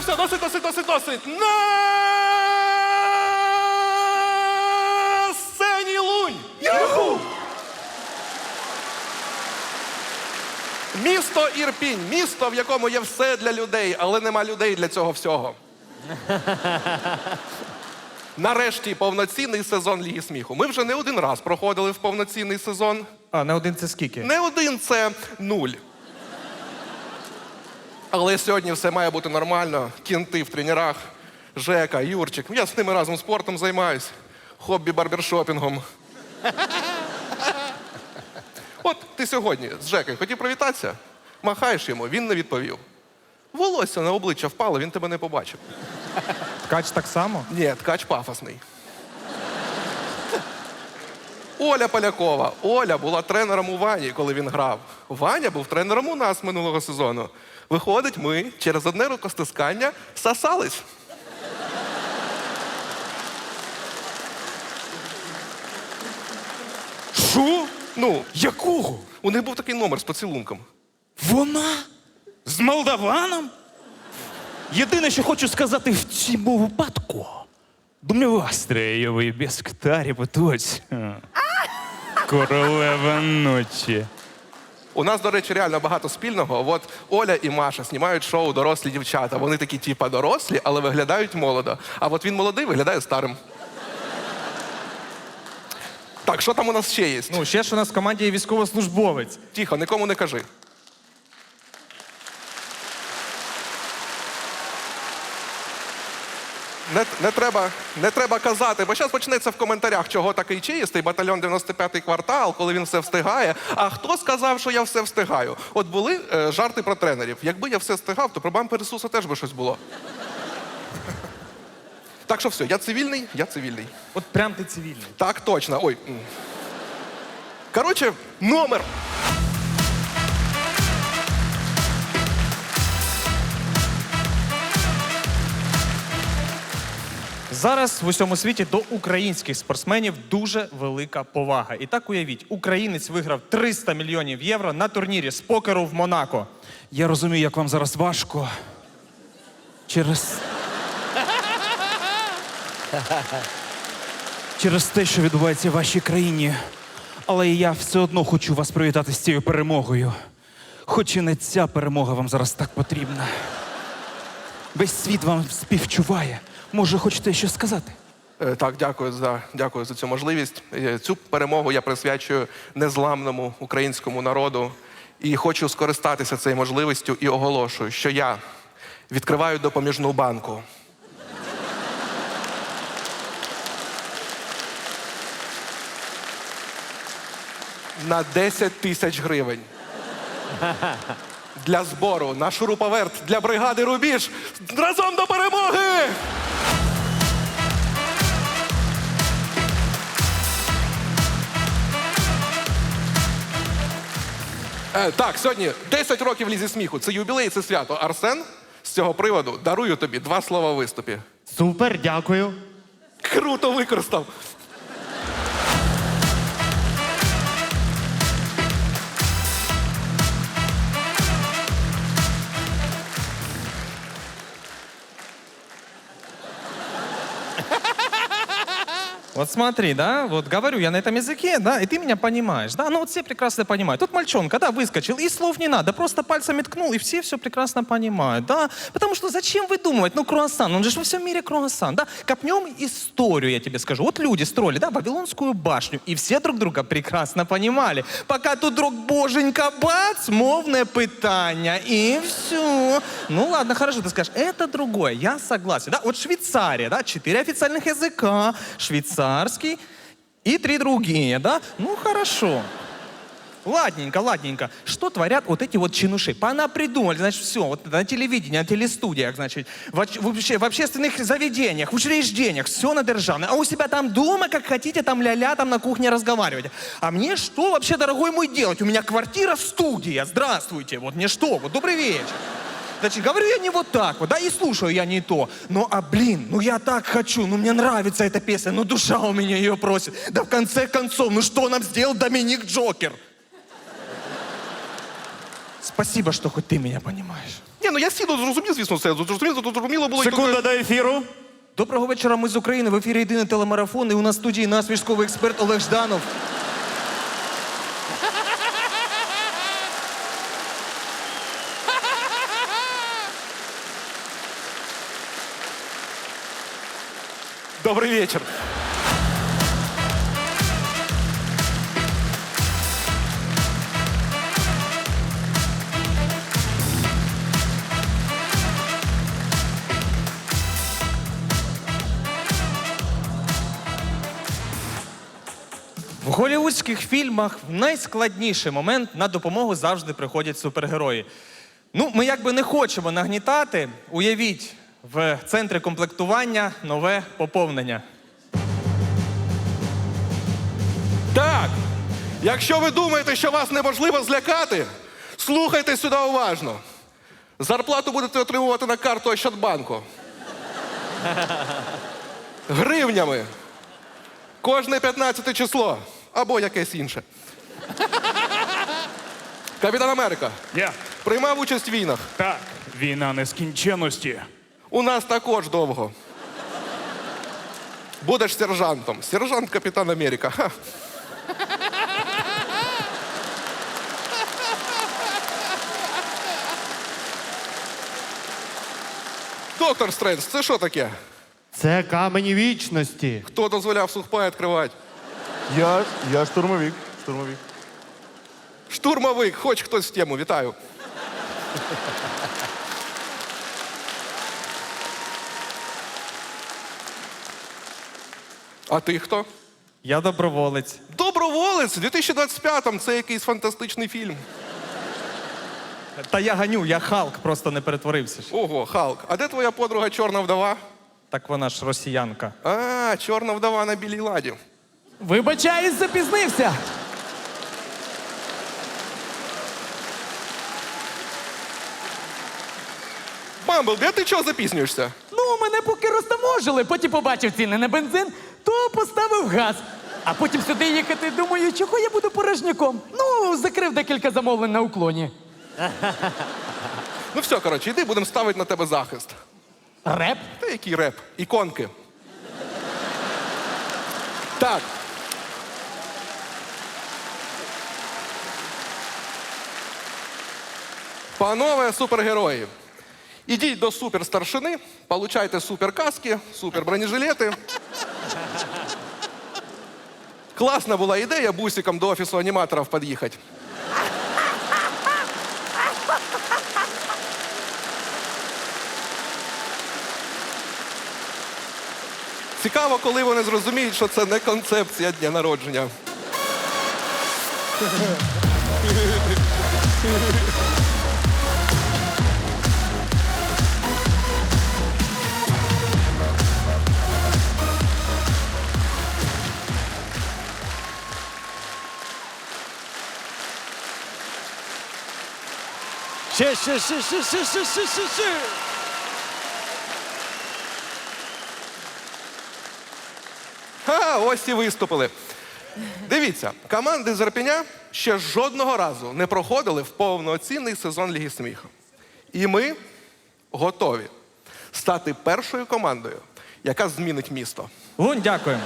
все, досить, досить, досить, досить. На сцені лунь! Юху! Місто Ірпінь, місто, в якому є все для людей, але нема людей для цього всього. Нарешті повноцінний сезон Ліги сміху. Ми вже не один раз проходили в повноцінний сезон. А, на один це скільки? Не один це нуль. Але сьогодні все має бути нормально. Кінти в тренерах, Жека, Юрчик. Я з ними разом спортом займаюсь. Хобі барбершопінгом. От ти сьогодні з Жекою хотів привітатися, махаєш йому, він не відповів. Волосся на обличчя впало, він тебе не побачив. Ткач так само? Ні, ткач пафосний. Оля Полякова. Оля була тренером у Вані, коли він грав. Ваня був тренером у нас минулого сезону. Виходить, ми через одне рукостискання сосались. Що? Ну, Якого? у них був такий номер з поцілунком. Вона? З молдаваном? Єдине, що хочу сказати в цьому випадку. Думаю, Астреєвий без ктарі потоць. Королева ночі. У нас, до речі, реально багато спільного. От Оля і Маша знімають шоу Дорослі дівчата. Вони такі, типа, дорослі, але виглядають молодо. А от він молодий, виглядає старим. Так, що там у нас ще є? Ну, ще ж у нас в команді є військовослужбовець. Тихо, нікому не кажи. Не, не, треба, не треба казати, бо зараз почнеться в коментарях, чого такий чистий батальйон 95-й квартал, коли він все встигає. А хто сказав, що я все встигаю? От були е, жарти про тренерів. Якби я все встигав, то про бампер Ісуса теж би щось було. Так що все, я цивільний, я цивільний. От прям ти цивільний. Так точно. Ой. Коротше, номер. Зараз в усьому світі до українських спортсменів дуже велика повага. І так уявіть, українець виграв 300 мільйонів євро на турнірі з покеру в Монако. Я розумію, як вам зараз важко. Через. Через те, що відбувається в вашій країні. Але я все одно хочу вас привітати з цією перемогою. Хоч і не ця перемога вам зараз так потрібна. Весь світ вам співчуває. Може, хочете щось сказати? Е, Так, дякую за, дякую за цю можливість. Е, Цю перемогу я присвячую незламному українському народу і хочу скористатися цією можливістю і оголошую, що я відкриваю допоміжну банку. На 10 тисяч гривень. Для збору на шуруповерт для бригади Рубіж. Разом до перемоги! Е, так, сьогодні 10 років лізі сміху. Це юбілей, це свято. Арсен, з цього приводу дарую тобі два слова в виступі. Супер, дякую. Круто використав. Вот смотри, да, вот говорю я на этом языке, да, и ты меня понимаешь, да, ну вот все прекрасно понимают. Тут мальчонка, да, выскочил, и слов не надо, просто пальцами ткнул, и все все прекрасно понимают, да. Потому что зачем выдумывать, ну, круассан, он же во всем мире круассан, да. Копнем историю, я тебе скажу. Вот люди строили, да, Вавилонскую башню, и все друг друга прекрасно понимали. Пока тут друг боженька, бац, мовное пытание, и все. Ну, ладно, хорошо, ты скажешь, это другое, я согласен, да. Вот Швейцария, да, четыре официальных языка, швейцарский и три другие, да? Ну, хорошо. Ладненько, ладненько. Что творят вот эти вот чинуши? Пона придумали, значит, все, вот на телевидении, на телестудиях, значит, в, в в общественных заведениях, в учреждениях, все на державное. А у себя там дома, как хотите, там ля-ля, там на кухне разговаривать. А мне что вообще, дорогой мой, делать? У меня квартира, студия, здравствуйте. Вот мне что? Вот добрый вечер. Значит, говорю я не вот так вот, да, и слушаю я не то. Ну, а блин, ну я так хочу, ну мне нравится эта песня, ну душа у меня ее просит. Да в конце концов, ну что нам сделал Доминик Джокер? спасибо, что хоть ты меня понимаешь. Ні, ну я сіду зрозумів, звісно, все. Зрозуміло, зрозуміло було. і Секунда до ефіру. Доброго вечора, ми з України. В ефірі єдиний телемарафон. І у нас в студії наш військовий експерт Олег Жданов. Добрий вечір. В голівудських фільмах в найскладніший момент на допомогу завжди приходять супергерої. Ну, ми якби не хочемо нагнітати. Уявіть, в центрі комплектування нове поповнення. Так, якщо ви думаєте, що вас неможливо злякати, слухайте сюди уважно. Зарплату будете отримувати на карту Ощадбанку. Гривнями. Кожне 15 число або якесь інше. Капітан Америка Я. приймав участь в війнах. Так, війна нескінченності. У нас також довго. Будеш сержантом. Сержант Капітан Америка. Ха. Доктор Стрендж, це що таке? Це камені вічності. Хто дозволяв сухпай відкривати? Я, я штурмовик. Штурмовик. Штурмовик, хоч хтось в тему, вітаю. А ти хто? Я доброволець. Доброволець, у 2025-му це якийсь фантастичний фільм. Та я ганю, я Халк, просто не перетворився. ж. Ого, Халк. А де твоя подруга чорна вдова? Так вона ж росіянка. А, чорна вдова на білій ладі. Вибачаюсь, запізнився. Бамблбі, а ти чого запізнюєшся? Ну, мене поки розтаможили, потім побачив ціни на бензин, то поставив газ. А потім сюди їхати, думаю, чого я буду порожняком. Ну, закрив декілька замовлень на уклоні. Ну все, коротше, йди, будемо ставити на тебе захист. Реп? Та який реп? Іконки. Так. Панове супергерої, ідіть до суперстаршини, получайте суперкаски, супербронежилети. Класна була ідея бусиком до офісу аніматорів під'їхати. Цікаво, коли вони зрозуміють, що це не концепція дня народження. Ще, ще, ще, ще, ще, ще, ще, ще, ще. Ха, ось і виступили. Дивіться, команди з Ірпеня ще жодного разу не проходили в повноцінний сезон Ліги сміху. І ми готові стати першою командою, яка змінить місто. Лунь, дякуємо.